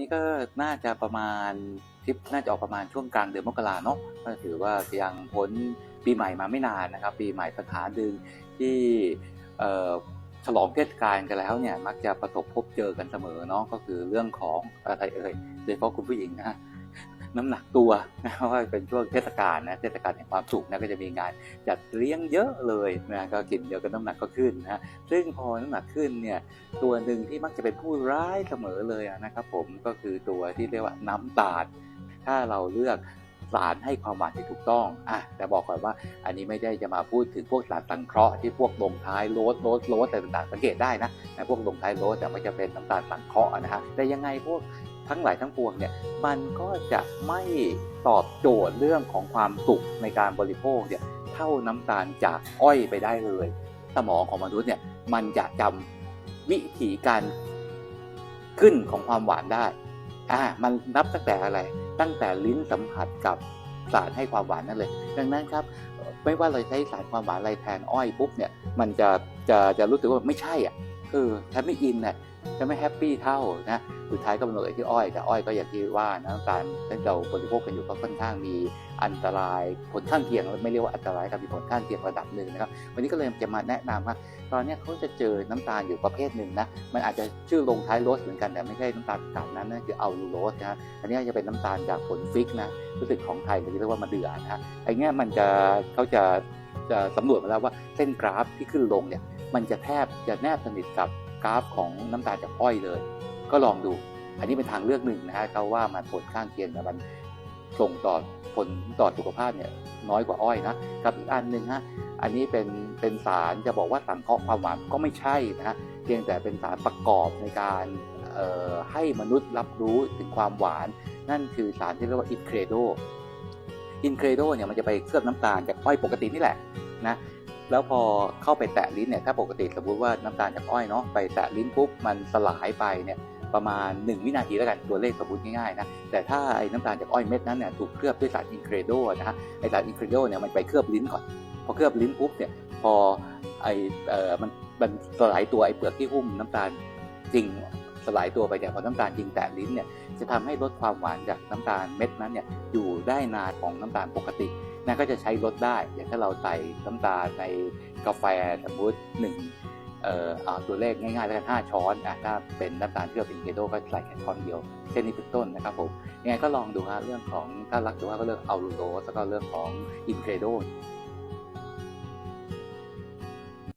นี่ก็น่าจะประมาณทริปน่าจะออกประมาณช่วงกลางเดือนมกราเนาะก็ถือว่ายังพ้นปีใหม่มาไม่นานนะครับ ปีใหม่ปัญหาดึงที่ฉลองเทศกาลกันแล้วเนี่ยมักจะประสบพบเจอกันเสมอเนาะก็คือเรื่องของอะไรเอ่ยโดยเฉพาะคุณผู้หญิงนะฮะ น้ำหนักตัวนะเพราะว่าเป็นช่วงเทศกาลนะเทศกาลแห่งความสุขนะก็จะมีงานจัดเลี้ยงเยอะเลยนะก็กินเยอะก็น้ำหนักก็ขึ้นนะซึ่งพอน้ำหนักขึ้นเนี่ยตัวหนึ่งที่มักจะเป็นผู้ร้ายเสมอเลยนะครับผมก็คือตัวที่เรียกว่าน้ำตาลถ้าเราเลือกสารให้ความหวานที่ถูกต้องอะแต่บอกก่อนว่าอันนี้ไม่ได้จะมาพูดถึงพวกสารสังเคราะห์ที่พวกลงท้ายโรสโรสโรสอะไรต่างๆสังเกตได้นะนะพวกลงท้ายโรสแต่ไม่จะเป็นน้ำตาลสังเคราะห์นะฮะแต่ยังไงพวก ทั้งหลายทั้งปวงเนี่ยมันก็จะไม่ตอบโจทย์เรื่องของความสุขในการบริโภคเนี่ยเท่าน้ำตาลจากอ้อยไปได้เลย สมองของมนุษย์เนี่ยมันจะจำวิธีการขึ้นของความหวานได้อ่ามันนับตั้งแต่อะไร ตั้งแต่ลิ้นสัมผัสกับสารให้ความหวานนั่นเลย ดังนั้นครับไม่ว่าเราใช้สารความหวานอะไรแทนอ้อยปุ๊บเนี่ยมันจะจะจะรู้สึกว่าไม่ใช่อะคือถ้าไม่อินเนี่ย จะไม่แฮปปี้เท่านะสุดท้ายก็มาลงเอยที่อ้อยแต่อ้อยก็อย่างที่ว่านะน้ำตาลที่เราบริโภคกันอยู่ก็ค่อนข้างมีอันตรายผลข้างเคียงไม่เรียกว่าอันตรายครับมีผลข้างเคียงระดับหนึ่งนะครับวันนี้ก็เลยจะมาแนะนำว่าตอนนี้เขาจะเจอน้ำตาลอยู่ประเภทหนึ่งนะมันอาจจะชื่อลงท้ายโรสเหมือนกันแต่ไม่ใช่น้ำตาลกากนั้นนั่นคืออัลลูโรสนะอันนี้จะเป็นน้ำตาลจากผลฟิกนะรู้สึกของไทยเราเรียกว่ามาเดือนะฮะไอ้เงี้ยมันจะเขาจะจะสำรวจมาแล้วว่าเส้นกราฟที่ขึ้นลงเนี่ยมันจะแทบจะแนบสนิทกับ กราฟของน้ำตาลจากอ้อยเลย ก็ลองดู อันนี้เป็นทางเลือกหนึ่งนะฮะเขาว่ามันผลข้างเคียงแต่มันส่งต่อผลต่อสุขภาพเนี่ยน้อยกว่าอ้อยนะกับอีกอันหนึ่งฮะอันนี้เป็นเป็นสารจะบอกว่าสังเคราะห์ความหวานก็ไม่ใช่นะฮะเพียงแต่เป็นสารประกอบในการให้มนุษย์รับรู้ถึงความหวาน นั่นคือสารที่เรียกว่าอินเครโดอินเครโดเนี่ยมันจะไปเคลือบน้ำตาลจากอ้อยปกตินี่แหละนะ แล้วพอเข้าไปแตะลิ้นเนี่ยถ้าปกติสมมติว่าน้ำตาลจากอ้อยเนาะไปแตะลิ้นปุ๊บมันสลายไปเนี่ยประมาณ 1 วินาทีแล้วกันตัวเลขสมมติง่ายๆนะแต่ถ้าไอ้น้ำตาลจากอ้อยเม็ดนั้นเนี่ยถูกเคลือบด้วยสารอินเครโดนะฮะไอสารอินเครโดเนี่ยมันไปเคลือบลิ้นก่อน พอเคลือบลิ้นปุ๊บเนี่ยพอไอเอ่อมันมันสลายตัวไอเปลือกที่หุ้มน้ำตาลจริงสลายตัวไปเนี่ยพอน้ำตาลจริงแตะลิ้นเนี่ยจะทำให้ลดความหวานจากน้ำตาลเม็ดนั้นเนี่ยอยู่ได้นานของน้ำตาลปกติ นั่นก็จะใช้ลดได้ อย่างถ้าเราใส่น้ำตาลในกาแฟสมมติหนึ่งเอ่อตัวเลขง่ายๆแล้วกัน5ช้อนอะถ้าเป็นน้ำตาลที่เราเป็นเกโดก็ใส่แค่ช้อนเดียว เช่นนี้เป็นต้นนะครับผมยังไงก็ลองดูฮะเรื่องของถ้ารักดูว่าก็เรื่องอัลลูโรสแล้วก็เรื่องของอินเครโด